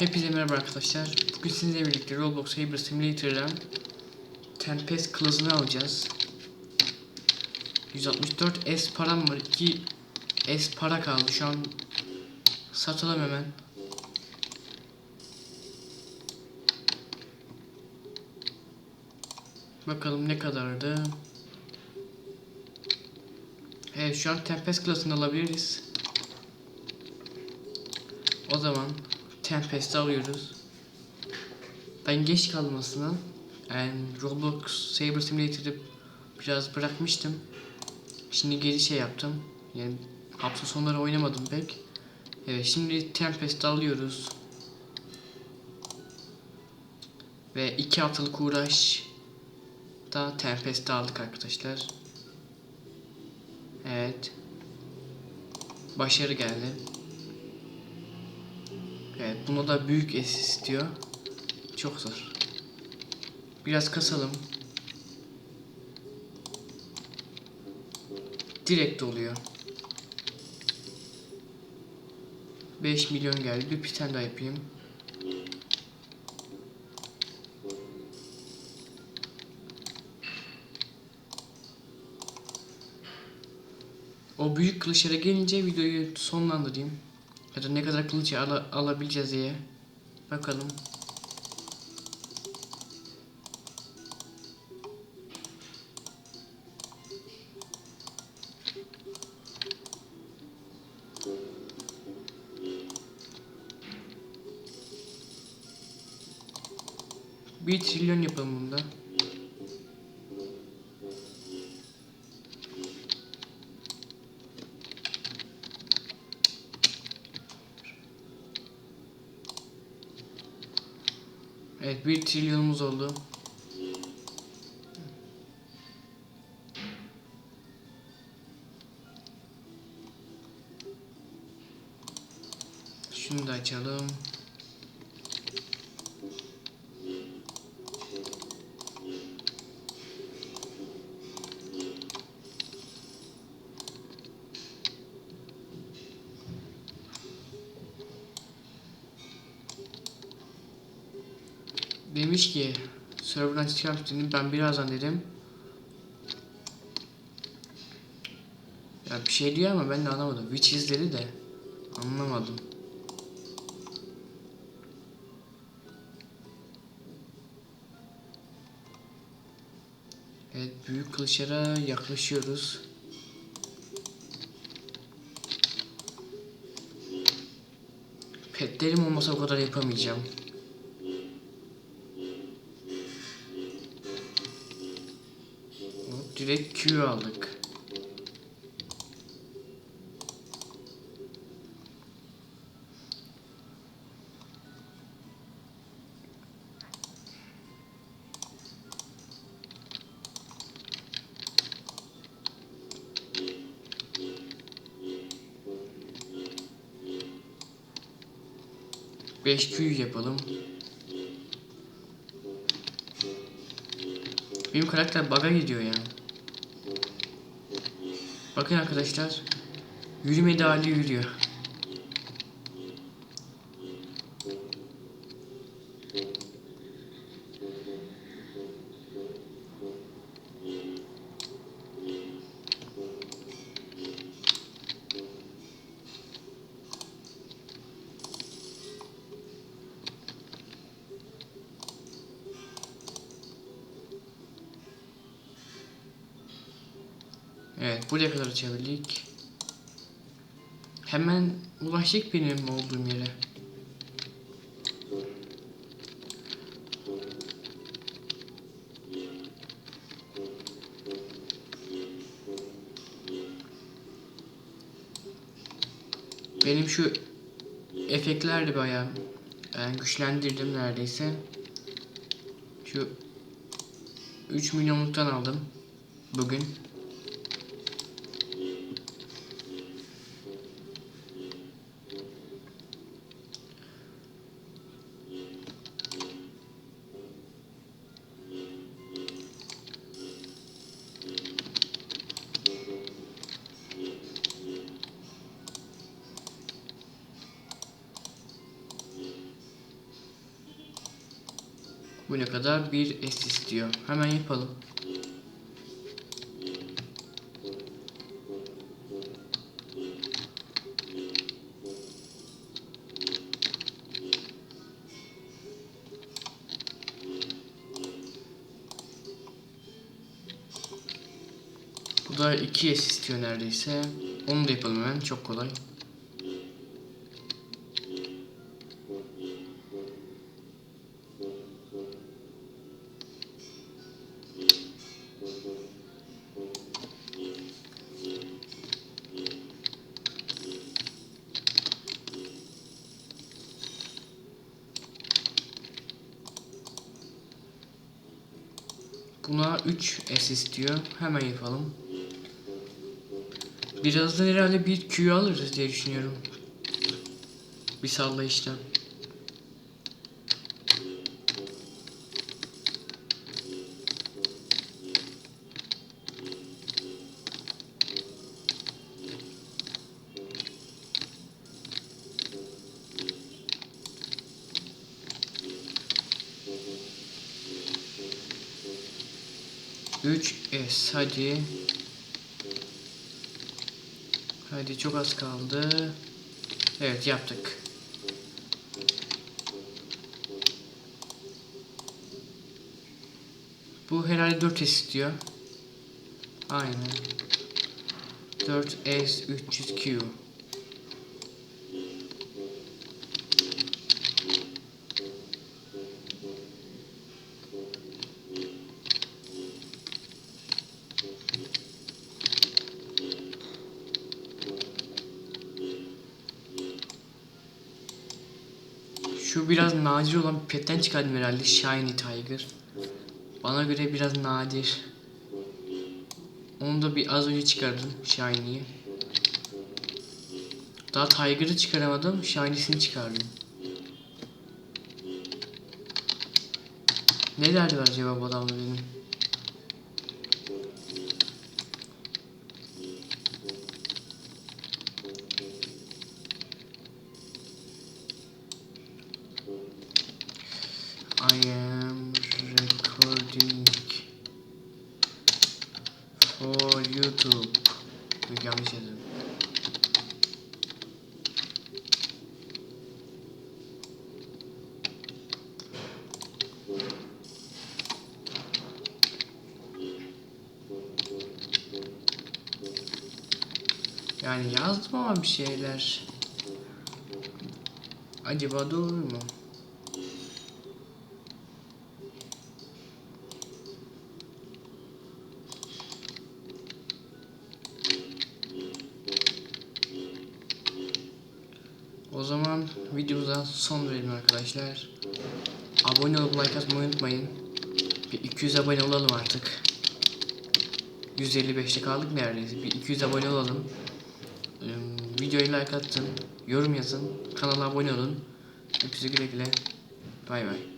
Hepinize merhaba arkadaşlar. Bugün sizinle birlikte Roblox Cyber Simulator'dan Tempest kılıcını alacağız. 164 S param var. 2 S para kaldı. Şu an satalım hemen. Bakalım ne kadardı. Evet şu an Tempest klasını alabiliriz. O zaman Tempest'i alıyoruz. Ben geç kalmasına yani Roblox Saber Simulator'ı biraz bırakmıştım. Şimdi geri şey yaptım. Yani hafta sonları oynamadım pek. Evet şimdi Tempest'i alıyoruz. Ve iki haftalık uğraş da Tempest'i aldık arkadaşlar. Evet. Başarı geldi. Evet, buna da büyük es istiyor. Çok zor. Biraz kasalım. Direkt oluyor. 5 milyon geldi. Bir piten daha yapayım. O büyük kılıçlara gelince videoyu sonlandırayım. Ya da ne kadar kılıç ala- alabileceğiz diye. Bakalım. Bir trilyon yapalım bunda. Evet bir trilyonumuz oldu. Şunu da açalım. Demiş ki serverdan çıkarttığını ben birazdan dedim. Ya bir şey diyor ama ben de anlamadım. Which is dedi de anlamadım. Evet büyük kılıçlara yaklaşıyoruz. Petlerim olmasa o kadar yapamayacağım. Direkt Q aldık. Beş Q yapalım. Benim karakter bug'a gidiyor ya. Bakın arkadaşlar. Yürümedi hali yürüyor. Evet buraya kadar açabildik. Hemen ulaştık benim olduğum yere. Benim şu efektler de bayağı ben güçlendirdim neredeyse. Şu 3 milyonluktan aldım bugün. Bu ne kadar? Bir S istiyor. Hemen yapalım. Bu da 2 S istiyor neredeyse. Onu da yapalım hemen. Çok kolay. 3 S istiyor. Hemen yapalım. Birazdan herhalde bir Q alırız diye düşünüyorum. Bir sallayıştan. 3S hadi. Hadi çok az kaldı. Evet yaptık. Bu herhalde 4 S istiyor. Aynen. 4S 300Q. Şu biraz nadir olan bir petten çıkardım herhalde. Shiny Tiger. Bana göre biraz nadir. Onu da bir az önce çıkardım Shiny'yi. Daha Tiger'ı çıkaramadım. Shiny'sini çıkardım. Ne derdi acaba bu adamla benim? I am recording for YouTube. Yok yanlış yazdım. Yani yazdım ama bir şeyler. Acaba doğru mu? O zaman son verelim arkadaşlar. Abone olup like atmayı unutmayın. Bir 200 abone olalım artık. 155'te kaldık neredeyse. Bir 200 abone olalım. Videoyu like atın. Yorum yazın. Kanala abone olun. Hepsi güle güle. Bay bay.